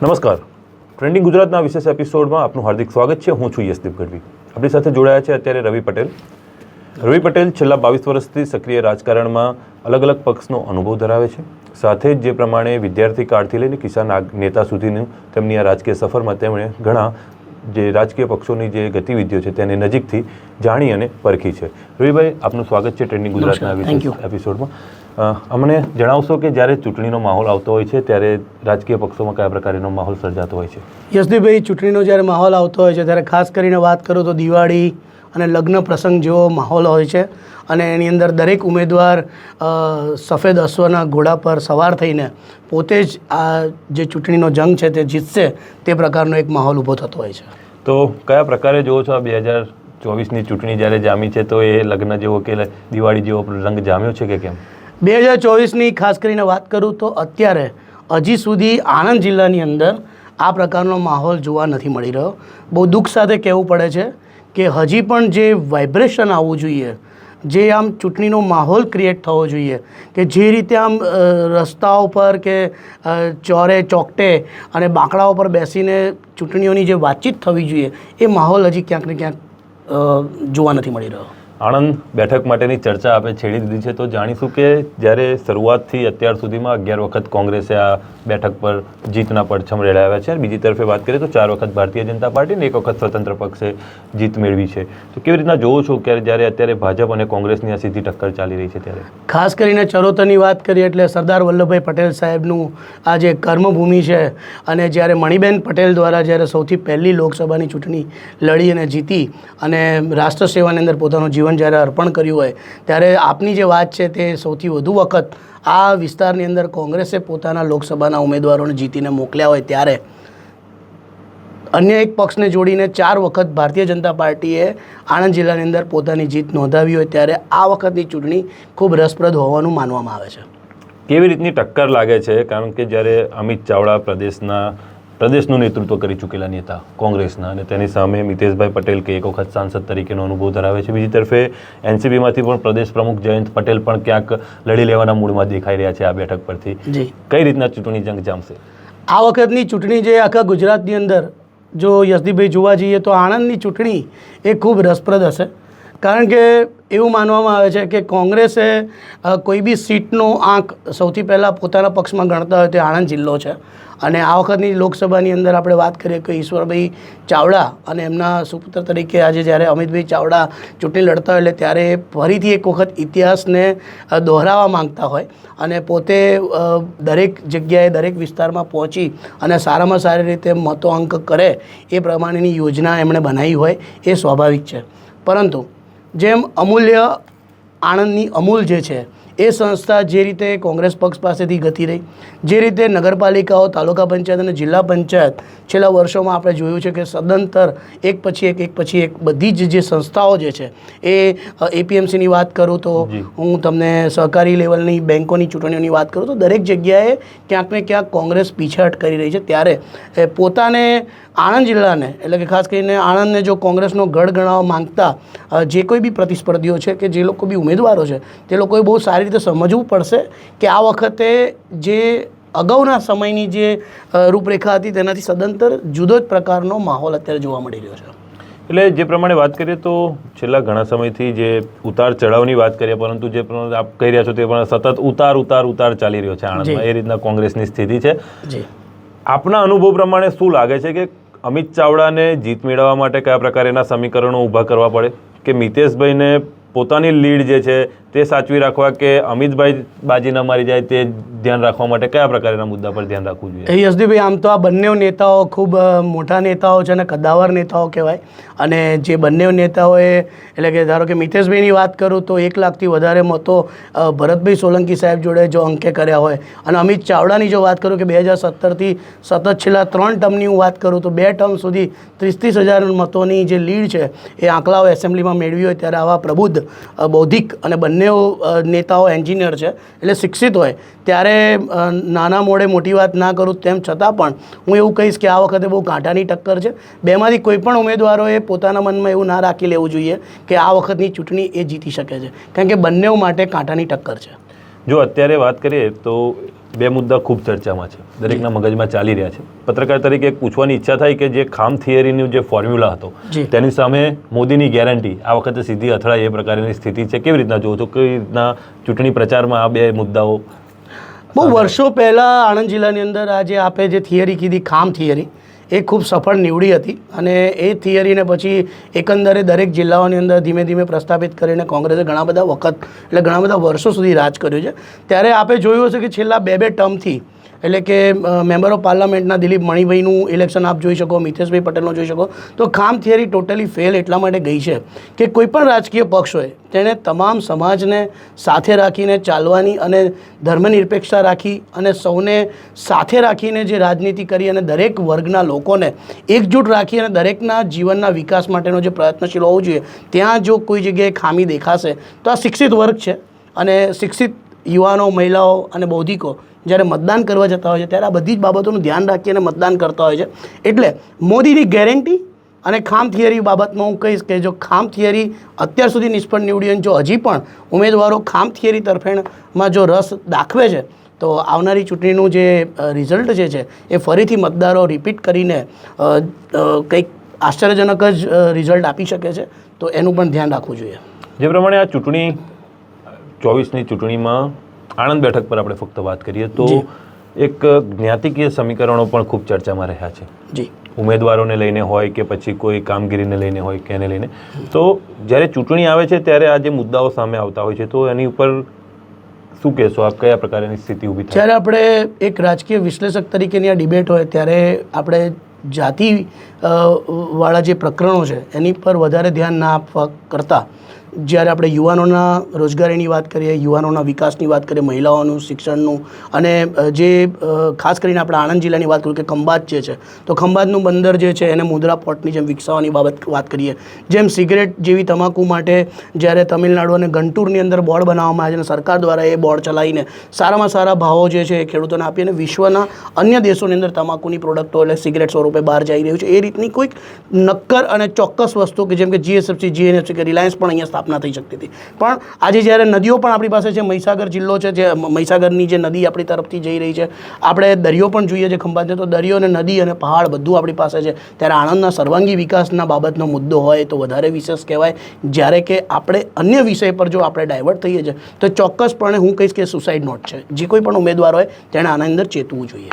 નમસ્કાર. ટ્રેન્ડિંગ ગુજરાતના વિશેષ એપિસોડમાં આપનું હાર્દિક સ્વાગત છે. હું છું યશદીપ ગઢવી આપણી સાથે જોડાયા છે અત્યારે રવિ પટેલ. રવિ પટેલ છેલ્લા બાવીસ વર્ષથી સક્રિય રાજકારણમાં અલગ અલગ પક્ષનો અનુભવ ધરાવે છે. સાથે જ જે પ્રમાણે વિદ્યાર્થી કાળથી લઈને કિસાન નેતા સુધીનું તેમની આ રાજકીય સફરમાં તેમણે ઘણા જે રાજકીય પક્ષોની જે ગતિવિધિઓ છે તેને નજીકથી જાણી અને પરખી છે. રવિભાઈ આપનું સ્વાગત છે ટ્રેન્ડિંગ ગુજરાતના એપિસોડમાં. અમને જણાવશો કે જ્યારે ચૂંટણીનો માહોલ આવતો હોય છે ત્યારે રાજકીય પક્ષોમાં કયા પ્રકારનો માહોલ સર્જાતો હોય છે? યશદીભાઈ ચૂંટણીનો જ્યારે માહોલ આવતો હોય છે ત્યારે ખાસ કરીને વાત કરું તો દિવાળી અને લગ્ન પ્રસંગ જેવો માહોલ હોય છે અને એની અંદર દરેક ઉમેદવાર સફેદ અશ્વના ઘોડા પર સવાર થઈને પોતે જ આ જે ચૂંટણીનો જંગ છે તે જીતશે તે પ્રકારનો એક માહોલ ઊભો થતો હોય છે. તો કયા પ્રકારે જોવો છો આ બે હજાર ચોવીસની ચૂંટણી? જ્યારે જામી છે તો એ લગ્ન જેવો કે દિવાળી જેવો રંગ જામ્યો છે કે કેમ? બે હજાર ચોવીસની ખાસ કરીને વાત કરું તો અત્યારે હજી સુધી આણંદ જિલ્લાની અંદર આ પ્રકારનો માહોલ જોવા નથી મળી રહ્યો. બહુ દુઃખ સાથે કહેવું પડે છે કે હજી પણ જે વાઇબ્રેશન આવવું જોઈએ, જે આમ ચૂંટણીનો માહોલ ક્રિએટ થવો જોઈએ, કે જે રીતે આમ રસ્તાઓ પર કે ચોરે ચોકટે અને બાંકડાઓ પર બેસીને ચૂંટણીઓની જે વાતચીત થવી જોઈએ, એ માહોલ હજી ક્યાંક ને ક્યાંક જોવા નથી મળી રહ્યો. આણંદ બેઠક માટેની ચર્ચા આપણે છેડી દીધી છે. તો જાણીશું કે જ્યારે શરૂઆતથી અત્યાર સુધીમાં અગિયાર વખત કોંગ્રેસે આ બેઠક પર જીતના પડછમ રેડાવ્યા છે બીજી તરફે વાત કરીએ તો ચાર વખત ભારતીય જનતા પાર્ટી અને એક વખત સ્વતંત્ર પક્ષે જીત મેળવી છે. તો કેવી રીતના જોવો છો કે જ્યારે અત્યારે ભાજપ અને કોંગ્રેસની આ સીધી ટક્કર ચાલી રહી છે ત્યારે? ખાસ કરીને ચરોતરની વાત કરીએ એટલે સરદાર વલ્લભભાઈ પટેલ સાહેબનું આ જે કર્મભૂમિ છે અને જ્યારે મણિબેન પટેલ દ્વારા જ્યારે સૌથી પહેલી લોકસભાની ચૂંટણી લડી અને જીતી અને રાષ્ટ્ર સેવાની અંદર પોતાનું જીવન જ્યારે અર્પણ કર્યું હોય, ત્યારે આપની જે વાત છે તે સૌથી વધુ વખત આ વિસ્તારની અંદર કોંગ્રેસે પોતાના લોકસભાના ઉમેદવારોને જીતીને મોકલ્યા હોય ત્યારે અન્ય એક પક્ષને જોડીને ચાર વખત ભારતીય જનતા પાર્ટીએ આણંદ જિલ્લાની અંદર પોતાની જીત નોંધાવી હોય ત્યારે આ વખતની ચૂંટણી ખૂબ રસપ્રદ હોવાનું માનવામાં આવે છે. કેવી રીતની ટક્કર લાગે છે? કારણ કે જ્યારે અમિત ચાવડા પ્રદેશના પ્રદેશનું નેતૃત્વ કરી ચૂકેલા નેતા કોંગ્રેસના અને તેની સામે મિતેશભાઈ પટેલ કે એક વખત સાંસદ તરીકેનો અનુભવ ધરાવે છે. બીજી તરફે એનસીપીમાંથી પણ પ્રદેશ પ્રમુખ જયંત પટેલ પણ ક્યાંક લડી લેવાના મૂળમાં દેખાઈ રહ્યા છે આ બેઠક પરથી. કઈ રીતના ચૂંટણી જંગ જામશે? આ વખતની ચૂંટણી જે આખા ગુજરાતની અંદર જો યશદીપભાઈ જોવા જઈએ તો આણંદની ચૂંટણી એ ખૂબ રસપ્રદ હશે. કારણ કે એવું માનવામાં આવે છે કે કોંગ્રેસે કોઈ બી સીટનો આંક સૌથી પહેલાં પોતાના પક્ષમાં ગણતા હોય તે આણંદ જિલ્લો છે. અને આ વખતની લોકસભાની અંદર આપણે વાત કરીએ કે ઈશ્વરભાઈ ચાવડા અને એમના સુપુત્ર તરીકે આજે જ્યારે અમિતભાઈ ચાવડા ચૂંટણી લડતા હોય એટલે ત્યારે ફરીથી એક વખત ઇતિહાસને દોહરાવા માંગતા હોય. અને પોતે દરેક જગ્યાએ, દરેક વિસ્તારમાં પહોંચી અને સારામાં સારી રીતે મતો અંક કરે એ પ્રમાણેની યોજના એમણે બનાવી હોય એ સ્વાભાવિક છે. પરંતુ જેમ અમૂલ્ય આણંદની અમૂલ જે છે એ સંસ્થા જે રીતે કોંગ્રેસ પક્ષ પાસેથી ગતિ રહી જે રીતે નગરપાલિકાઓ તાલુકા પંચાયત અને જિલ્લા પંચાયત છેલ્લા વર્ષોમાં આપણે જોયું છે કે સદંતર એક પછી એક એક પછી એક બધી જ જે સંસ્થાઓ જે છે એ એપીએમસીની વાત કરું તો હું તમને સહકારી લેવલની બેન્કોની ચૂંટણીઓની વાત કરું તો દરેક જગ્યાએ ક્યાંક ને ક્યાંક કોંગ્રેસ પીછેહટ કરી રહી છે. ત્યારે પોતાને આણંદ જિલ્લાને એટલે કે ખાસ કરીને આણંદને જો કોંગ્રેસનો ગઢ ગણાવવા માંગતા જે કોઈ બી પ્રતિસ્પર્ધીઓ છે કે જે લોકો બી ઉમેદવારો છે તે લોકોએ બહુ સારી રીતે સમજવું પડશે કે આ વખતે જે અગાઉના સમયની જે રૂપરેખા હતી તેનાથી સદંતર જુદો જ પ્રકારનો માહોલ અત્યારે જોવા મળી રહ્યો છે. એટલે જે પ્રમાણે વાત કરીએ તો છેલ્લા ઘણા સમયથી જે ઉતાર ચઢાવની વાત કરીએ પરંતુ જે પ્રમાણે આપ કહી રહ્યા છો તે પણ સતત ઉતાર ઉતાર ઉતાર ચાલી રહ્યો છે આણંદમાં. એ રીતના કોંગ્રેસની સ્થિતિ છે. આપના અનુભવ પ્રમાણે શું લાગે છે કે અમિત ચાવડાને જીત મેળવવા માટે કયા પ્રકારના સમીકરણો ઊભા કરવા પડે? કે મિતેશભાઈને પોતાની લીડ જે છે તે સાચવી રાખવા કે અમિતભાઈ બાજી ન મારી જાય તે ધ્યાન રાખવા માટે કયા પ્રકારના મુદ્દા પર ધ્યાન રાખવું જોઈએ? યશદીભાઈ આમ તો આ બંને નેતાઓ ખૂબ મોટા નેતાઓ છે અને કદાવર નેતાઓ કહેવાય. અને જે બંને નેતાઓએ, એટલે કે ધારો કે મિતેશભાઈની વાત કરું તો એક લાખથી વધારે મતો ભરતભાઈ સોલંકી સાહેબ જોડે જો અંકે કર્યા હોય. અને અમિત ચાવડાની જો વાત કરું કે બે હજાર સત્તરથી સતત છેલ્લા ત્રણ ટર્મની હું વાત કરું તો બે ટર્મ સુધી ત્રીસ ત્રીસ હજાર મતોની જે લીડ છે એ આંકડાઓ એસેમ્બલીમાં મેળવી હોય ત્યારે આવા પ્રબુદ્ધ બૌદ્ધિક અને બંને નેતાઓ એન્જિનિયર છે, એટલે શિક્ષિત હોય, ત્યારે નાના મોડે મોટી વાત ના કરું તેમ છતાં પણ હું એવું કહીશ કે આ વખતે બહુ કાંટાની ટક્કર છે. બેમાંથી કોઈ પણ ઉમેદવારોએ પોતાના મનમાં એવું ના રાખી લેવું જોઈએ કે આ વખતની ચૂંટણી એ જીતી શકે છે. કારણ કે બંને માટે કાંટાની ટક્કર છે. જો અત્યારે વાત કરીએ તો બે મુદ્દા ખૂબ ચર્ચામાં છે. દરેકના મગજમાં ચાલી રહ્યા છે. પત્રકાર તરીકે એક પૂછવાની ઈચ્છા થાય કે જે ખામ થિયરીનું જે ફોર્મ્યુલા હતો તેની સામે મોદીની ગેરંટી આ વખતે સીધી અથડાય એ પ્રકારની સ્થિતિ છે. કેવી રીતના જોવો છો? કેવી રીતના ચૂંટણી પ્રચારમાં આ બે મુદ્દાઓ? બહુ વર્ષો પહેલાં આણંદ જિલ્લાની અંદર આજે આપે જે થિયરી કીધી ખામ થિયરી એ ખૂબ સફળ નીવડી હતી અને એ થિયરીને પછી એકંદરે દરેક જિલ્લાઓની અંદર ધીમે ધીમે પ્રસ્થાપિત કરીને કોંગ્રેસે ઘણા બધા વખત, એટલે ઘણા બધા વર્ષો સુધી રાજ કર્યું છે. ત્યારે આપે જોયું હશે કે છેલ્લા બે બે ટર્મથી એટલે કે મેમ્બર ઓફ પાર્લામેન્ટના દિલીપ મણિભાઈનું ઇલેક્શન આપ જોઈ શકો, મિતેશભાઈ પટેલનો જોઈ શકો. તો ખામ થિયરી ટોટલી ફેલ એટલા માટે ગઈ છે કે કોઈ પણ રાજકીય પક્ષ હોય, તેણે તમામ સમાજને સાથે રાખીને ચાલવાની અને ધર્મનિરપેક્ષતા રાખી અને સૌને સાથે રાખીને જે રાજનીતિ કરી અને દરેક વર્ગના લોકોને એકજૂટ રાખી અને દરેકના જીવનના વિકાસ માટેનો જે પ્રયત્નશીલ હોવો જોઈએ, ત્યાં જો કોઈ જગ્યાએ ખામી દેખાશે, તો આ શિક્ષિત વર્ગ છે. અને શિક્ષિત યુવાનો, મહિલાઓ અને બૌદ્ધિકો જ્યારે મતદાન કરવા જતા હોય છે, ત્યારે આ બધી જ બાબતોનું ધ્યાન રાખીને મતદાન કરતા હોય છે. એટલે મોદીની ગેરંટી અને ખામ થિયરી બાબતમાં હું કહીશ કે જો ખામ થિયરી અત્યાર સુધી નિષ્ફળ નીવડી જો હજી પણ ઉમેદવારો ખામ થિયરી તરફેણમાં જો રસ દાખવે છે, તો આવનારી ચૂંટણીનું જે રિઝલ્ટ જે છે, એ ફરીથી મતદારો રિપીટ કરીને કંઈક આશ્ચર્યજનક જ રિઝલ્ટ આપી શકે છે, તો એનું પણ ધ્યાન રાખવું જોઈએ. જે પ્રમાણે આ ચૂંટણી ચોવીસની ચૂંટણીમાં આણંદ બેઠક પર આપણે ફક્ત વાત કરીએ તો એક જ્ઞાતિકીય સમીકરણો પણ ખૂબ ચર્ચામાં રહ્યા છે. જી. ઉમેદવારોને લઈને હોય કે પછી કોઈ કામગીરીને લઈને હોય કે એને લઈને. તો જ્યારે ચૂંટણી આવે છે ત્યારે આ જે મુદ્દાઓ સામે આવતા હોય છે તો એની ઉપર શું કહેશો? આપ કયા પ્રકારની સ્થિતિ ઊભી થાય? જ્યારે આપણે એક રાજકીય વિશ્લેષક તરીકેની આ ડિબેટ હોય ત્યારે આપણે જાતિ વાળા જે પ્રકરણો છે એની પર વધારે ધ્યાન ના આપવા કરતાં જ્યારે આપણે યુવાનોના રોજગારીની વાત કરીએ, યુવાનોના વિકાસની વાત કરીએ, મહિલાઓનું, શિક્ષણનું અને જે ખાસ કરીને આપણે આણંદ જિલ્લાની વાત કરું કે ખંભાત જે છે, તો ખંભાતનું બંદર જે છે એને મુદ્રા પોર્ટની જેમ વિકસાવવાની બાબત વાત કરીએ. જેમ સિગરેટ જેવી તમાકુ માટે જ્યારે તમિલનાડુ અને ગંટુરની અંદર બોર્ડ બનાવવામાં આવે છે અને સરકાર દ્વારા એ બોર્ડ ચલાવીને સારામાં સારા ભાવો જે છે એ ખેડૂતોને આપી અને વિશ્વના અન્ય દેશોની અંદર તમાકુની પ્રોડક્ટો એટલે સિગરેટ સ્વરૂપે બહાર જઈ રહ્યું છે. એ રીતની કોઈક નક્કર અને ચોક્કસ વસ્તુ કે જેમ કે જીએસએફસી જીએનએફસી કે રિલાયન્સ પણ અહીંયા સ્થાપના થઈ શકતી હતી. પણ આજે જ્યારે નદીઓ પણ આપણી પાસે છે, મહીસાગર જિલ્લો છે, જે મહીસાગરની જે નદી આપણી તરફથી જઈ રહી છે, આપણે દરિયો પણ જોઈએ છે ખંભાત તો દરિયો અને નદી અને પહાડ બધું આપણી પાસે છે. ત્યારે આણંદના સર્વાંગી વિકાસના બાબતનો મુદ્દો હોય તો વધારે વિશેષ કહેવાય. જ્યારે કે આપણે અન્ય વિષય પર જો આપણે ડાયવર્ટ થઈએ છીએ તો ચોક્કસપણે હું કહીશ કે સુસાઇડ નોટ છે. જે કોઈ પણ ઉમેદવાર હોય, તેણે આના અંદર ચેતવું જોઈએ.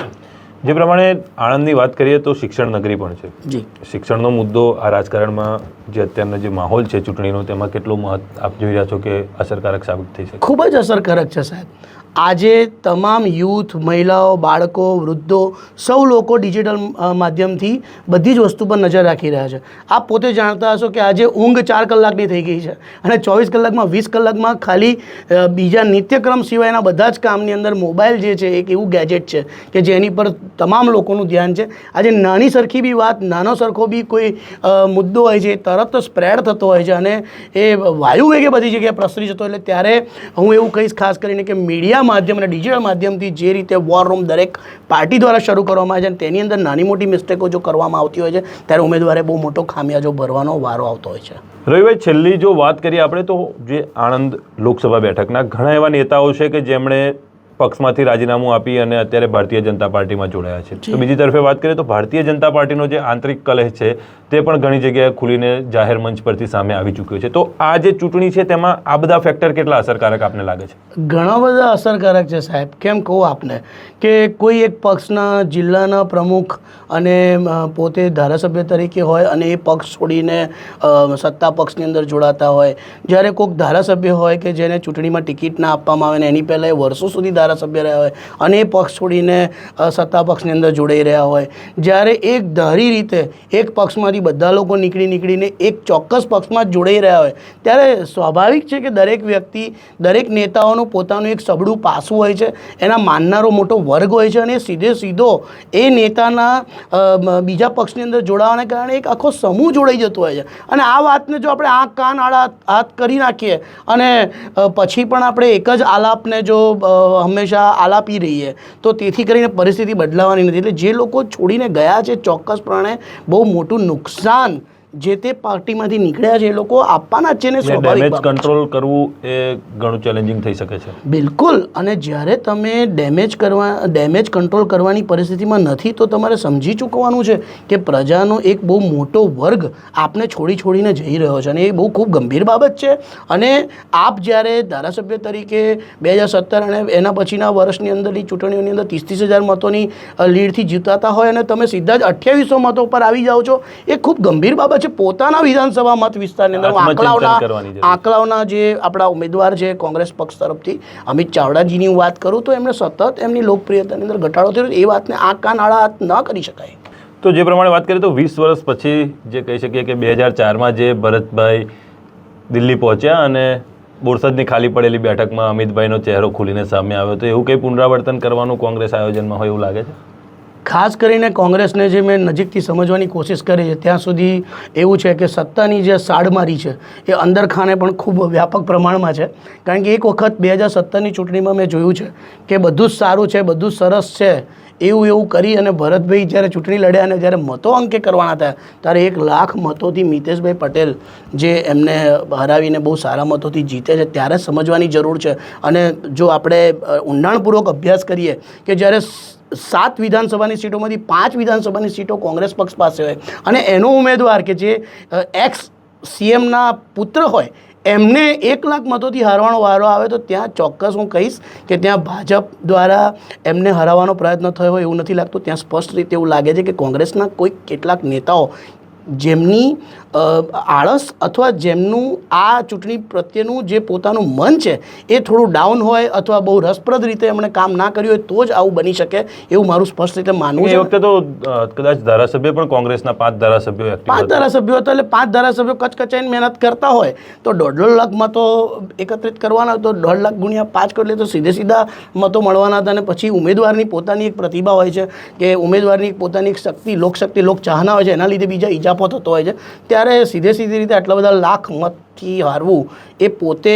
જે પ્રમાણે આણંદની વાત કરીએ તો શિક્ષણ નગરી પણ છે. જી. શિક્ષણનો મુદ્દો આ રાજકારણમાં જે અત્યારનો જે માહોલ છે ચૂંટણીનો તેમાં કેટલો મહત્વ આપ જોઈ રહ્યા છો કે અસરકારક સાબિત થઈ છે ખૂબ જ અસરકારક છે સાહેબ. આજે તમામ યુથ, મહિલાઓ, બાળકો, વૃદ્ધો, સૌ લોકો ડિજિટલ માધ્યમથી બધી જ વસ્તુ પર નજર રાખી રહ્યા છે. આપ પોતે જાણતા હશો કે આજે ઊંઘ ચાર કલાકની થઈ ગઈ છે અને ચોવીસ કલાકમાં, વીસ કલાકમાં ખાલી બીજા નિત્યક્રમ સિવાયના બધા જ કામની અંદર મોબાઈલ જે છે એક એવું ગેજેટ છે કે જેની પર તમામ લોકોનું ધ્યાન છે. આજે નાની સરખી બી વાત, નાનો સરખો બી કોઈ મુદ્દો હોય છે તરત સ્પ્રેડ થતો હોય છે અને એ વાયુ વેગે બધી જગ્યાએ પ્રસરી જતો એટલે ત્યારે હું એવું કહીશ ખાસ કરીને કે મીડિયા માધ્યમ અને ડિજિટલ માધ્યમથી જે રીતે વોર રૂમ દરેક પાર્ટી દ્વારા શરૂ કરવામાં આવે છે તેની અંદર નાની મોટી મિસ્ટેકો જો કરવામાં આવતી હોય છે, ત્યારે ઉમેદવારે બહુ મોટો ખામિયાજો ભરવાનો વારો આવતો હોય છે. રવિભાઈ, છેલ્લી જો વાત કરીએ આપણે, તો જે આણંદ લોકસભા બેઠકના ઘણા એવા નેતાઓ છે કે જેમણે પક્ષમાંથી રાજીનામું આપી અને અત્યારે ભારતીય જનતા પાર્ટીમાં જોડાયા છે. તો બીજી તરફે વાત કરીએ તો ભારતીય જનતા પાર્ટીનો જે આંતરિક કલહ છે તે પણ ઘણી જગ્યાએ ખુલીને જાહેર મંચ પરથી સામે આવી ચૂક્યો છે. તો આ જે ચૂંટણી છે તેમાં આ બધા ફેક્ટર કેટલા અસરકારક આપને લાગે છે? ઘણા બધા અસરકારક છે સાહેબ. કેમ કહું આપને કે કોઈ એક પક્ષના જિલ્લાના પ્રમુખ અને પોતે ધારાસભ્ય તરીકે હોય અને એ પક્ષ છોડીને સત્તા પક્ષની અંદર જોડાતા હોય. જ્યારે કોઈક ધારાસભ્ય હોય કે જેને ચૂંટણીમાં ટિકિટ ના આપવામાં આવે ને એની પહેલાં એ વર્ષો સુધી ધારાસભ્ય રહ્યા હોય અને એ પક્ષ છોડીને સત્તા પક્ષની અંદર જોડાઈ રહ્યા હોય. જ્યારે એક ધારી રીતે એક પક્ષમાંથી બધા લોકો નીકળી નીકળીને એક ચોક્કસ પક્ષમાં જ જોડાઈ રહ્યા હોય, ત્યારે સ્વાભાવિક છે કે દરેક વ્યક્તિ, દરેક નેતાઓનું પોતાનું એક સબડું પાસું હોય છે, એના માનનારો મોટો વર્ગ હોય છે અને સીધે સીધો એ નેતાના બીજા પક્ષની અંદર જોડાવાને કારણે એક આખો સમૂહ જોડાઈ જતો હોય છે. અને આ વાતને જો આપણે આંખ, કાન, આડા, હાથ કરી નાખીએ અને પછી પણ આપણે એક જ આલાપને જો હંમેશા આલાપી રહીએ. તો તેથી કરીને પરિસ્થિતિ બદલાવાની નથી. એટલે જે લોકો છોડીને ગયા છે ચોક્કસપણે બહુ મોટું નુકસાન જે તે પાર્ટીમાંથી નીકળ્યા છે એ લોકો આપવાના જ છે ને સ્વાભાવિક ડેમેજ કંટ્રોલ કરવું એ ઘણું ચેલેન્જિંગ થઈ શકે છે. બિલકુલ. અને જ્યારે તમે ડેમેજ કરવા ડેમેજ કંટ્રોલ કરવાની પરિસ્થિતિમાં નથી તો તમારે સમજી ચૂકવાનું છે કે પ્રજાનો એક બહુ મોટો વર્ગ આપને છોડી છોડીને જઈ રહ્યો છે. અને એ બહુ ખૂબ ગંભીર બાબત છે. અને આપ જ્યારે ધારાસભ્ય તરીકે બે હજાર સત્તર અને એના પછીના વર્ષની અંદરની ચૂંટણીઓની અંદર ત્રીસ ત્રીસ હજાર મતોની લીડથી જીતાતા હોય અને તમે સીધા જ અઠ્યાવીસો મતો પર આવી જાઓ છો એ ખૂબ ગંભીર બાબત છે પોતાના વિધાનસભા મત વિસ્તારની અંદર જરૂર. છે. જે આપણા ઉમેદવાર છે કોંગ્રેસ પક્ષ તરફથી અમિત ચાવડાજીની હું વાત કરું તો એમણે સતત એમની લોકપ્રિયતાની અંદર ઘટાડો થયો એ વાતને આ કાન આડા હાથ ન કરી શકાય. તો જે પ્રમાણે વાત કરીએ તો વીસ વર્ષ પછી જે કહી શકીએ કે બે હજાર ચારમાં જે ભરતભાઈ દિલ્હી પહોંચ્યા અને બોરસદની ખાલી પડેલી બેઠકમાં અમિતભાઈનો ચહેરો ખુલીને સામે આવ્યો. તો એવું કંઈ પુનરાવર્તન કરવાનું કોંગ્રેસ આયોજનમાં હોય એવું લાગે છે? ખાસ કરીને કોંગ્રેસને જે મેં નજીકથી સમજવાની કોશિશ કરી છે, ત્યાં સુધી એવું છે કે સત્તાની જે સાડમારી છે, એ અંદરખાને પણ ખૂબ વ્યાપક પ્રમાણમાં છે. કારણ કે એક વખત બે હજાર સત્તરની ચૂંટણીમાં મેં જોયું છે કે બધું જ સારું છે, બધું જ સરસ છે, એવું એવું કરી અને ભરતભાઈ જ્યારે ચૂંટણી લડ્યા અને જ્યારે મતો અંકે કરવાના હતા ત્યારે એક લાખ મતોથી મિતેશભાઈ પટેલ જે એમને હરાવીને બહુ સારા મતોથી જીતે છે, ત્યારે સમજવાની જરૂર છે. અને જો આપણે ઊંડાણપૂર્વક અભ્યાસ કરીએ કે જ્યારે સાત વિધાનસભાની સીટોમાંથી પાંચ વિધાનસભાની સીટો કોંગ્રેસ પક્ષ પાસે હોય. અને એનો ઉમેદવાર કે જે એક્સ સીએમના પુત્ર હોય, એમને એક લાખ મતોથી હારવાનો વારો આવે તો ત્યાં ચોક્કસ હું કહીશ કે ત્યાં ભાજપ દ્વારા એમને હરાવવાનો પ્રયત્ન થયો હોય એવું નથી લાગતું. ત્યાં સ્પષ્ટ રીતે એવું લાગે છે કે કોંગ્રેસના કોઈ કેટલાક નેતાઓ જેમની આળસ અથવા જેમનું આ ચૂંટણી પ્રત્યેનું જે પોતાનું મન છે એ થોડું ડાઉન હોય અથવા બહુ રસપ્રદ રીતે એમણે કામ ના કર્યું હોય તો જ આવું બની શકે એવું મારું સ્પષ્ટ રીતે માનવું એ વખતે તો કદાચ ધારાસભ્ય પણ કોંગ્રેસના પાંચ ધારાસભ્યો પાંચ ધારાસભ્યો હતા એટલે પાંચ ધારાસભ્યો કચકચાઈને મહેનત કરતા હોય તો દોઢ દોઢ લાખ મતો એકત્રિત કરવાના તો દોઢ લાખ ગુણ્યા પાંચ કરી લે તો સીધે સીધા મતો મળવાના હતા અને પછી ઉમેદવારની પોતાની એક પ્રતિભા હોય છે કે ઉમેદવારની પોતાની એક શક્તિ લોકશક્તિ લોક ચાહના હોય છે એના લીધે બીજા ઇજાફો થતો હોય છે. ત્યારે સીધે સીધી રીતે આટલા બધા લાખ મતથી હારવું એ પોતે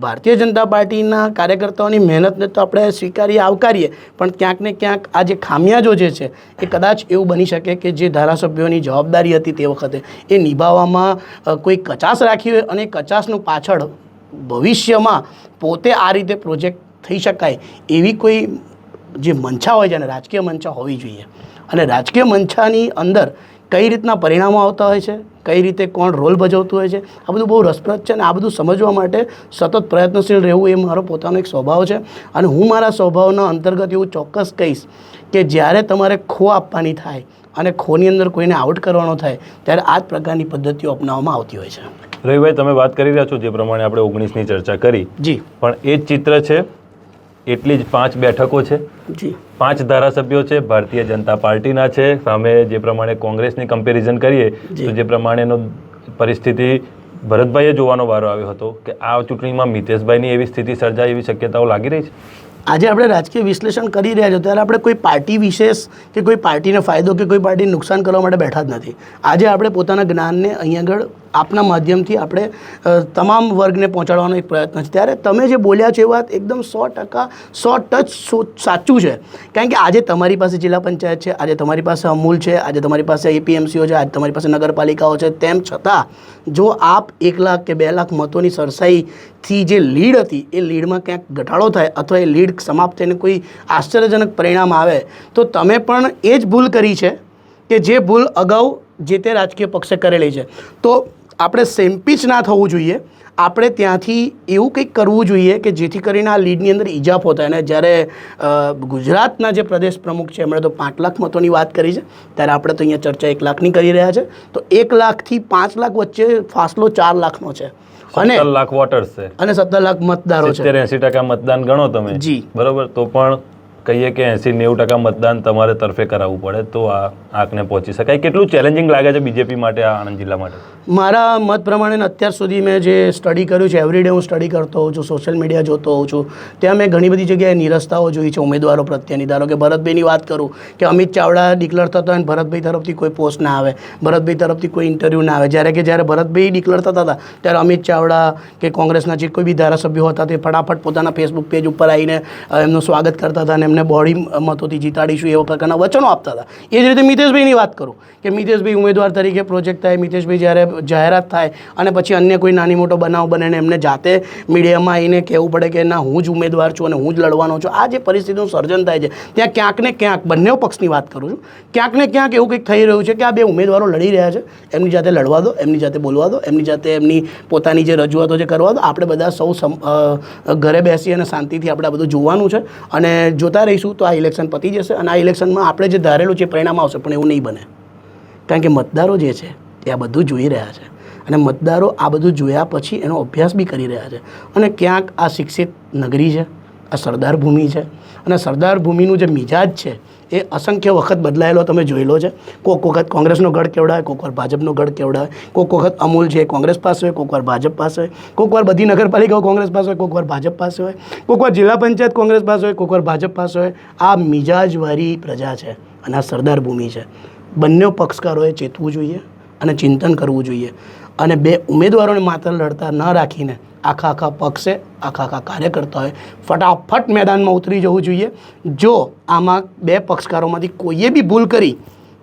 ભારતીય જનતા પાર્ટીના કાર્યકર્તાઓની મહેનતને તો આપણે સ્વીકારીએ, આવકારીએ. પણ ક્યાંક ને ક્યાંક આ જે ખામિયાજો જે છે, એ કદાચ એવું બની શકે કે જે ધારાસભ્યોની જવાબદારી હતી તે વખતે, એ નિભાવવામાં કોઈ કચાશ રાખી હોય અને કચાશનું પાછળ ભવિષ્યમાં પોતે આ રીતે પ્રોજેક્ટ થઈ શકાય એવી કોઈ જે મંછા હોય છે અને રાજકીય મંછા હોવી જોઈએ. અને રાજકીય મંછાની અંદર કઈ રીતના પરિણામો આવતા હોય છે કઈ રીતે કોણ રોલ ભજવતું હોય છે આ બધું બહુ રસપ્રદ છે અને આ બધું સમજવા માટે સતત પ્રયત્નશીલ રહેવું એ મારો પોતાનો એક સ્વભાવ છે. અને હું મારા સ્વભાવના અંતર્ગત એવું ચોક્કસ કહીશ કે જ્યારે તમારે ખો આપવાની થાય અને ખોની અંદર કોઈને આઉટ કરવાનો થાય ત્યારે આ જ પ્રકારની પદ્ધતિઓ અપનાવવામાં આવતી હોય છે. રવિભાઈ તમે વાત કરી રહ્યા છો જે પ્રમાણે આપણે ઓગણીસની ચર્ચા કરી. જી. પણ એ જ ચિત્ર છે એટલી જ પાંચ બેઠકો છે. પાંચ ધારાસભ્યો છે ભારતીય જનતા પાર્ટીના છે. સામે જે પ્રમાણે કોંગ્રેસની કમ્પેરિઝન કરીએ. તો જે. પ્રમાણેનો પરિસ્થિતિ ભરતભાઈએ જોવાનો વારો આવ્યો હતો કે આ ચૂંટણીમાં મિતેશભાઈની એવી સ્થિતિ સર્જાય એવી શક્યતાઓ લાગી રહી છે? આજે આપણે રાજકીય વિશ્લેષણ કરી રહ્યા છો ત્યારે આપણે કોઈ પાર્ટી વિશેષ કે કોઈ પાર્ટીને ફાયદો કે કોઈ પાર્ટીને નુકસાન કરવા માટે બેઠા જ નથી. આજે આપણે પોતાના જ્ઞાનને અહીં આગળ આપના માધ્યમથી આપણે તમામ વર્ગને પહોંચાડવાનો એક પ્રયત્ન છે. ત્યારે તમે જે બોલ્યા છો એ વાત એકદમ સો ટકા, સો ટચ સાચું છે. કારણ કે આજે તમારી પાસે જિલ્લા પંચાયત છે, આજે તમારી પાસે અમૂલ છે, આજે તમારી પાસે એપીએમસીઓ છે, આજે તમારી પાસે નગરપાલિકાઓ છે. તેમ છતાં, જો આપ એક લાખ કે બે લાખ મતોની સરસાઈથી જે લીડ હતી, એ લીડમાં ક્યાંક ઘટાડો થાય અથવા એ લીડ સમાપ્ત થઈને કોઈ આશ્ચર્યજનક પરિણામ આવે, તો તમે પણ એ જ ભૂલ કરી છે કે જે ભૂલ અગાઉ જે તે રાજકીય પક્ષે કરેલી છે. તો આપણે સેમ્પીચ ના થવું જોઈએ. આપણે ત્યાંથી એવું કંઈક કરવું જોઈએ કે જેથી કરીને આ લીડની અંદર ઇજાફો થાય અને જ્યારે ગુજરાતના જે પ્રદેશ પ્રમુખ છે એમણે તો પાંચ લાખ મતોની વાત કરી છે. ત્યારે આપણે તો અહીંયા ચર્ચા એક લાખની કરી રહ્યા છે. તો એક લાખથી પાંચ લાખ વચ્ચે ફાસલો ચાર લાખનો છે. અને લાખ વોટર્સ છે. અને સત્તર લાખ મતદારો છે. એસી ટકા મતદાન ગણો તમે. જી. બરોબર? તો પણ કહીએ કે એંસી નેવું ટકા મતદાન તમારે તરફે કરાવવું પડે, તો આ આંકને પહોંચી શકાય. કેટલું ચેલેન્જિંગ લાગે છે બીજેપી માટે, આ આણંદ જિલ્લા માટે? મારા મત પ્રમાણે અત્યાર સુધી મેં જે સ્ટડી કર્યું છે એવરીડે હું સ્ટડી કરતો હોઉં છું સોશિયલ મીડિયા જોતો હોઉં છું, ત્યાં મેં ઘણી બધી જગ્યાએ નિરસ્તાઓ જોઈ છે, ઉમેદવારો પ્રત્યેની. ધારો કે ભરતભાઈની વાત કરું કે અમિત ચાવડા ડિક્લેર થતો અને ભરતભાઈ તરફથી કોઈ પોસ્ટ ના આવે, ભરતભાઈ તરફથી કોઈ ઇન્ટરવ્યૂ ના આવે. જ્યારે કે જ્યારે ભરતભાઈ ડિક્લેર થતા હતા, ત્યારે અમિત ચાવડા કે કોંગ્રેસના જે કોઈ બી ધારાસભ્યો હતા તે ફટાફટ પોતાના ફેસબુક પેજ ઉપર આવીને એમનું સ્વાગત કરતા હતા અને એમને બોડી મતોથી જીતાડીશું એવા પ્રકારના વચનો આપતા હતા. એ જ રીતે મિતેશભાઈની વાત કરું કે મિતેશભાઈ ઉમેદવાર તરીકે પ્રોજેક્ટ થાય, મિતેશભાઈ જ્યારે જાહેરાત થાય અને પછી અન્ય કોઈ નાની મોટો બનાવ બને ને એમને જાતે મીડિયામાં આવીને કહેવું પડે કે ના, હું જ ઉમેદવાર છું અને હું જ લડવાનો છું. આ જે પરિસ્થિતિનું સર્જન થાય છે, ત્યાં ક્યાંક ને ક્યાંક બંને પક્ષની વાત કરું છું. ક્યાંક ને ક્યાંક એવું કંઈક થઈ રહ્યું છે કે આ બે ઉમેદવારો લડી રહ્યા છે. એમની જાતે લડવા દો, એમની જાતે બોલવા દો, એમની જાતે એમની પોતાની જે રજૂઆતો છે કરવા દો, આપણે બધા સૌ ઘરે બેસી અને શાંતિથી આપણે આ બધું જોવાનું છે. અને જોતા રહીશું તો આ ઇલેક્શન પતી જશે અને આ ઇલેક્શનમાં આપણે જે ધારેલું છે પરિણામ આવશે, પણ એવું નહીં બને. કારણ કે મતદારો જે છે એ આ બધું જોઈ રહ્યા છે. અને મતદારો આ બધું જોયા પછી એનો અભ્યાસ બી કરી રહ્યા છે. અને ક્યાંક આ શિક્ષિત નગરી છે, આ સરદાર ભૂમિ છે. અને સરદાર ભૂમિનું જે મિજાજ છે એ અસંખ્ય વખત બદલાયેલો તમે જોયેલો છે. કોક વખત કોંગ્રેસનો ગઢ કેવડાય કોઈક વાર ભાજપનો ગઢ કેવડાય. કોઈક વખત અમૂલ છે કોંગ્રેસ પાસે હોય કોઈક વાર ભાજપ પાસે હોય. કોઈક વાર બધી નગરપાલિકાઓ કોંગ્રેસ પાસે હોય કોઈક વાર ભાજપ પાસે હોય. કોક વાર જિલ્લા પંચાયત કોંગ્રેસ પાસે હોય, કોક વાર ભાજપ પાસે હોય. આ મિજાજવાળી પ્રજા છે અને આ સરદાર ભૂમિ છે. બંને પક્ષકારોએ ચેતવું જોઈએ અને ચિંતન કરવું જોઈએ. અને બે ઉમેદવારોને માત્ર લડતા ન રાખીને આખા આખા પક્ષે, આખા આખા કાર્યકર્તાઓએ ફટાફટ મેદાનમાં ઉતરી જવું જોઈએ. જો આમાં બે પક્ષકારોમાંથી કોઈએ બી ભૂલ કરી,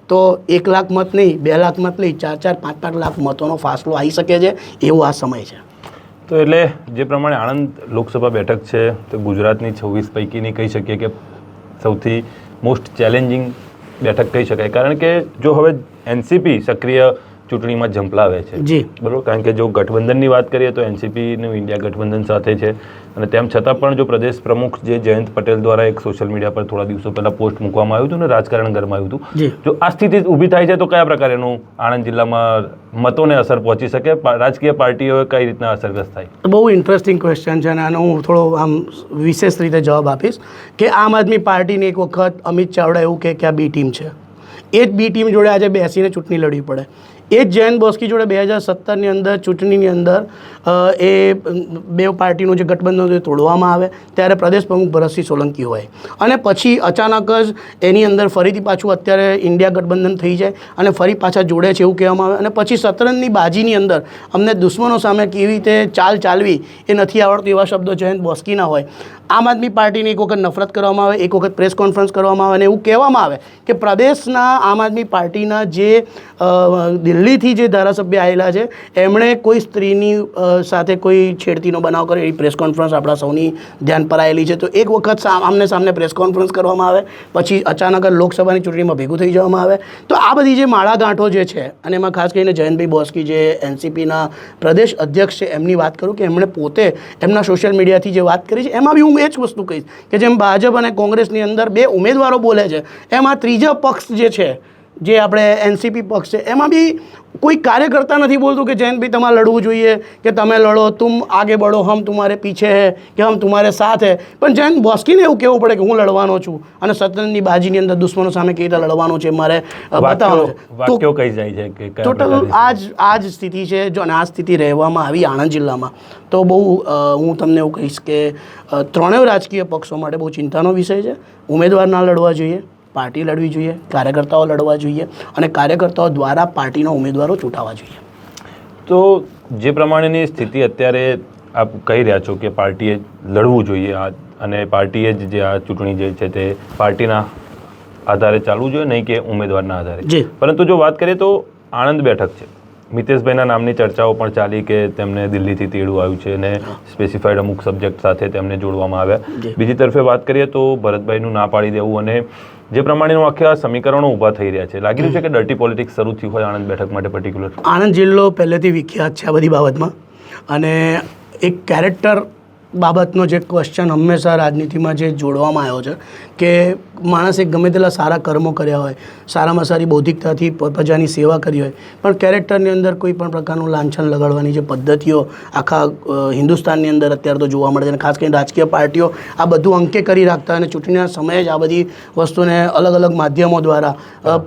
તો એક લાખ મત નહીં, બે લાખ મત નહીં, ચાર ચાર, પાંચ પાંચ લાખ મતોનો ફાસલો આવી શકે છે. એવો આ સમય છે. તો એટલે જે પ્રમાણે આણંદ લોકસભા બેઠક છે, તો ગુજરાતની છવ્વીસ પૈકીની કહી શકીએ કે સૌથી મોસ્ટ ચેલેન્જિંગ બેઠક કહી શકાય. કારણ કે જો હવે એનસીપી સક્રિય ચૂંટણીમાં ઝંપલાવે છે. જી. બરોબર? કારણ કે જો ગઠબંધનની વાત કરીએ તો એનસીપીનું ઇન્ડિયા ગઠબંધન સાથે છે. અને તેમ છતાં પણ જો પ્રદેશ પ્રમુખ જે જયંત પટેલ દ્વારા એક સોશિયલ મીડિયા પર થોડા દિવસો પહેલા પોસ્ટ મૂકવામાં આવ્યું હતું ને રાજકારણ ગરમાયું હતું જો. આ સ્થિતિ ઊભી થાય છે તો કયા પ્રકારેનું આણંદ જિલ્લામાં મતોને અસર પહોંચી શકે? રાજકીય પાર્ટીઓએ કઈ રીતના અસરગ્રસ્ત થાય? બહુ ઇન્ટરેસ્ટિંગ ક્વેશ્ચન છે અને આનો હું થોડો આમ વિશેષ રીતે જવાબ આપીશ કે આમ આદમી પાર્ટીની એક વખત અમિત ચાવડા એવું કહે કે આ બી ટીમ છે. એ જ બી ટીમ જોડે આજે બેસીને ચૂંટણી લડવી પડે. એ જ જયંત બોસ્કી જોડે બે હજાર સત્તરની અંદર ચૂંટણીની અંદર એ બે પાર્ટીનું જે ગઠબંધન હતું એ તોડવામાં આવે. ત્યારે પ્રદેશ પ્રમુખ ભરતસિંહ સોલંકી હોય. અને પછી અચાનક જ એની અંદર ફરીથી પાછું અત્યારે ઇન્ડિયા ગઠબંધન થઈ જાય અને ફરી પાછા જોડે છે એવું કહેવામાં આવે. અને પછી શતરંજની બાજીની અંદર અમને દુશ્મનો સામે કેવી રીતે ચાલ ચાલવી એ નથી આવડતું એવા શબ્દો જયંત બોસ્કીના હોય. આમ આદમી પાર્ટીની એક વખત નફરત કરવામાં આવે એક વખત પ્રેસ કોન્ફરન્સ કરવામાં આવે અને એવું કહેવામાં આવે કે પ્રદેશના આમ આદમી પાર્ટીના જે અ, દિલ્હીથી જે ધારાસભ્ય આવેલા છે, એમણે કોઈ સ્ત્રીની સાથે કોઈ છેડતીનો બનાવ કર્યો? એવી પ્રેસ કોન્ફરન્સ આપણા સૌની ધ્યાન પર આવેલી છે. તો એક વખત આમને સામને પ્રેસ કોન્ફરન્સ કરવામાં આવે, પછી અચાનક જ લોકસભાની ચૂંટણીમાં ભેગું થઈ જવામાં આવે. તો આ બધી જે માળાગાંઠો જે છે, અને એમાં ખાસ કરીને જયંતભાઈ બોસ્કી જે એનસીપીના પ્રદેશ અધ્યક્ષ છે, એમની વાત કરું કે એમણે પોતે એમના સોશિયલ મીડિયાથી જે વાત કરી છે, એમાં બી હું એ જ વસ્તુ કહીશ કે જેમ ભાજપ અને કોંગ્રેસની અંદર બે ઉમેદવારો બોલે છે, એમાં ત્રીજા પક્ષ જે છે જે આપણે એનસીપી પક્ષ છે એમાં બી કોઈ કાર્યકર્તા નથી બોલતું કે જયંતભાઈ તમારે લડવું જોઈએ કે તમે લડો તુમ આગે બળો હમ તમારે પીછે હે કે હમ તમારે સાથ હે. પણ જયંત બોસ્કીને એવું કહેવું પડે કે હું લડવાનો છું અને સતનની બાજીની અંદર દુશ્મનો સામે કેવી રીતે લડવાનું છે મારે બતાવવાનું છે. તો જાય છે કે ટોટલ આજ આ જ સ્થિતિ છે જો અને આ સ્થિતિ રહેવામાં આવી આણંદ જિલ્લામાં. તો બહુ હું તમને એવું કહીશ કે ત્રણેય રાજકીય પક્ષો માટે બહુ ચિંતાનો વિષય છે. ઉમેદવાર ના લડવા જોઈએ. પાર્ટી લડવી જોઈએ કાર્યકર્તાઓ લડવા જોઈએ અને કાર્યકર્તાઓ દ્વારા પાર્ટીના ઉમેદવારો ચૂંટાવા જોઈએ. તો જે પ્રમાણેની સ્થિતિ અત્યારે આપ કહી રહ્યા છો કે પાર્ટીએ લડવું જોઈએ આ અને પાર્ટીએ જ જે આ ચૂંટણી જે છે તે પાર્ટીના આધારે ચાલવું જોઈએ નહીં કે ઉમેદવારના આધારે. પરંતુ જો વાત કરીએ તો આણંદ બેઠક છે. મિતેશભાઈના નામની ચર્ચાઓ પણ ચાલી કે તેમને દિલ્હીથી તેડું આવ્યું છે અને સ્પેસિફાઈડ અમુક સબ્જેક્ટ સાથે તેમને જોડવામાં આવ્યા. બીજી તરફે વાત કરીએ તો ભરતભાઈનું ના પાડી દેવું અને જે પ્રમાણેનું આખા સમીકરણો ઊભા થઈ રહ્યા છે. લાગી રહ્યું છે કે ડર્ટી પોલિટિક્સ શરૂ થયું હોય આણંદ બેઠક માટે પર્ટિક્યુલર આણંદ જિલ્લો પહેલેથી વિખ્યાત છે આ બધી બાબતમાં. અને એક કેરેક્ટર બાબતનો જે ક્વેશ્ચન હંમેશા રાજનીતિમાં જે જોડવામાં આવ્યો છે કે માણસે ગમે તેટલા સારા કર્મો કર્યા હોય સારામાં સારી બૌદ્ધિકતાથી પ્રજાની સેવા કરી હોય પણ કેરેક્ટરની અંદર કોઈ પણ પ્રકારનું લાંછન લગાડવાની જે પદ્ધતિઓ આખા હિન્દુસ્તાનની અંદર અત્યારે તો જોવા મળે છે અને ખાસ કરીને રાજકીય પાર્ટીઓ આ બધું અંકે કરી રાખતા અને ચૂંટણીના સમયે જ આ બધી વસ્તુને અલગ અલગ માધ્યમો દ્વારા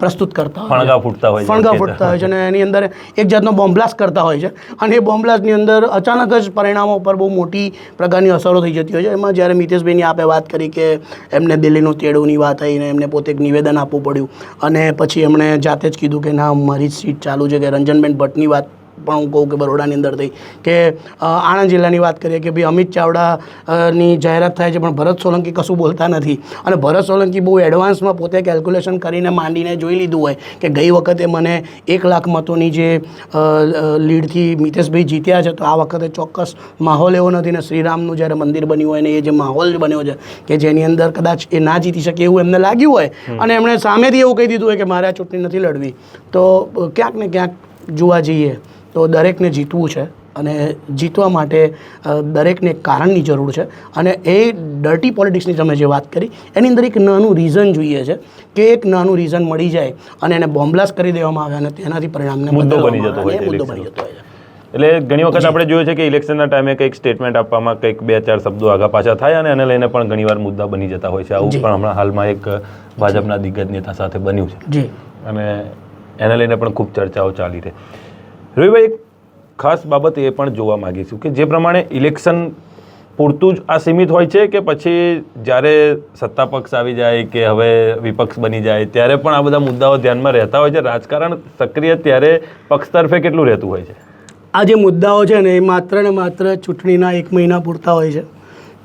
પ્રસ્તુત કરતા હોય ફૂટતા હોય છે. ફણગા ફૂટતા હોય છે અને એની અંદર એક જાતનો બોમ્બલાસ્ટ કરતા હોય છે અને એ બોમ્બલાસ્ટની અંદર અચાનક જ પરિણામો પર બહુ મોટી પ્રકારની અસરો થઈ જતી હોય છે. એમાં જ્યારે મિતેશભાઈની આપે વાત કરી કે એમને દિલ્હીનું તેડુની વાત આવીને એમને પોતે એક નિવેદન આપવું પડ્યું અને પછી એમણે જાતે જ કીધું કે ના, મારી જ સીટ ચાલુ છે કે રંજનબેન ભટ્ટની વાત પણ હું કહું કે બરોડાની અંદર થઈ. કે આણંદ જિલ્લાની વાત કરીએ કે ભાઈ અમિત ચાવડાની જાહેરાત થાય છે પણ ભરત સોલંકી કશું બોલતા નથી. અને ભરત સોલંકી બહુ એડવાન્સમાં પોતે કેલ્ક્યુલેશન કરીને માંડીને જોઈ લીધું હોય કે ગઈ વખતે મને એક લાખ મતોની જે લીડથી મિતેશભાઈ જીત્યા છે તો આ વખતે ચોક્કસ માહોલ એવો નથી ને શ્રીરામનું જ્યારે મંદિર બન્યું હોય ને એ જે માહોલ બન્યો છે કે જેની અંદર કદાચ એ ના જીતી શકે એવું એમને લાગ્યું હોય. અને એમણે સામેથી એવું કહી દીધું હોય કે મારે આ ચૂંટણી નથી લડવી. તો ક્યાંક ને ક્યાંક જોવા જઈએ. તો દરેકને જીતવું છે અને જીતવા માટે દરેકને કારણની જરૂર છે. અને એ ડર્ટી પોલિટિક્સની તમે જે વાત કરી એની અંદર એક નાનું રીઝન જોઈએ છે કે એક નાનું રીઝન મળી જાય અને એને બોમ્બલાસ કરી દેવામાં આવે અને તેનાથી પરિણામને મુદ્દો બની જતો હોય મુદ્દો બની જતો હોય છે. એટલે ઘણી વખત આપણે જોયું છે કે ઇલેક્શનના ટાઈમે કંઈક સ્ટેટમેન્ટ આપવામાં કંઈક બે ચાર શબ્દો આગા પાછા થાય અને એને લઈને પણ ઘણીવાર મુદ્દા બની જતા હોય છે. આવું પણ હમણાં હાલમાં એક ભાજપના દિગ્ગજ નેતા સાથે બન્યું છે. અને એને લઈને પણ ખૂબ ચર્ચાઓ ચાલી રહી. રવિભાઈ, એક ખાસ બાબત એ પણ જોવા માગીશું કે જે પ્રમાણે ઇલેક્શન પૂરતું જ આ સીમિત હોય છે કે પછી જ્યારે સત્તા પક્ષ આવી જાય કે હવે વિપક્ષ બની જાય, ત્યારે પણ આ બધા મુદ્દાઓ ધ્યાનમાં રહેતા હોય છે. રાજકારણ સક્રિય ત્યારે પક્ષ તરફે કેટલું રહેતું હોય છે? આ જે મુદ્દાઓ છે ને, એ માત્ર ને માત્ર ચૂંટણીના એક મહિના પૂરતા હોય છે.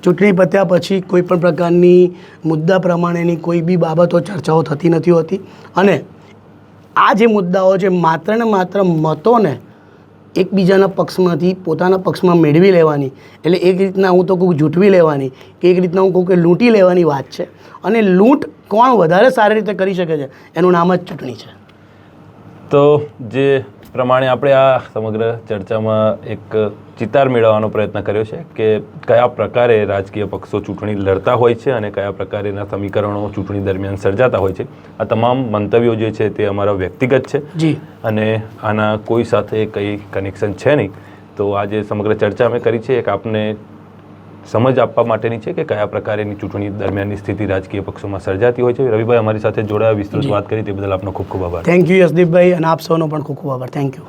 ચૂંટણી પત્યા પછી કોઈ પણ પ્રકારની મુદ્દા પ્રમાણેની કોઈ બી બાબતો ચર્ચાઓ થતી નથી હોતી. અને આ જે મુદ્દાઓ છે, માત્ર ને માત્ર મતોને એકબીજાના પક્ષમાંથી, પોતાના પક્ષમાં મેળવી લેવાની. એટલે એક રીતના હું તો કહું જૂઠવી લેવાની કે એક રીતના હું કહું કે લૂંટી લેવાની વાત છે. અને લૂંટ કોણ વધારે સારી રીતે કરી શકે છે? એનું નામ જ ચૂંટણી છે. તો જે પ્રમાણે આપણે આ સમગ્ર ચર્ચામાં એક ચિતાર મેળવવાનો પ્રયત્ન કર્યો છે કે કયા પ્રકારે રાજકીય પક્ષો ચૂંટણી લડતા હોય છે અને કયા પ્રકારેના સમીકરણો ચૂંટણી દરમિયાન સર્જાતા હોય છે. આ તમામ મંતવ્યો જે છે તે અમારા વ્યક્તિગત છે જી. અને આના કોઈ સાથે કંઈ કનેક્શન છે નહીં. તો આજે સમગ્ર ચર્ચા અમે કરી છે. એક આપને સમજ આપવા માટેની છે કે કયા પ્રકારેની ચૂંટણી દરમિયાનની સ્થિતિ રાજકીય પક્ષોમાં સર્જાતી હોય છે? રવિભાઈ અમારી સાથે જોડાયા વિસ્તૃત વાત કરી તે બદલ આપનો ખૂબ ખૂબ આભાર. થેન્ક યુ યશદીપભાઈ અને આપ સૌનો પણ ખૂબ ખૂબ આભાર. Thank you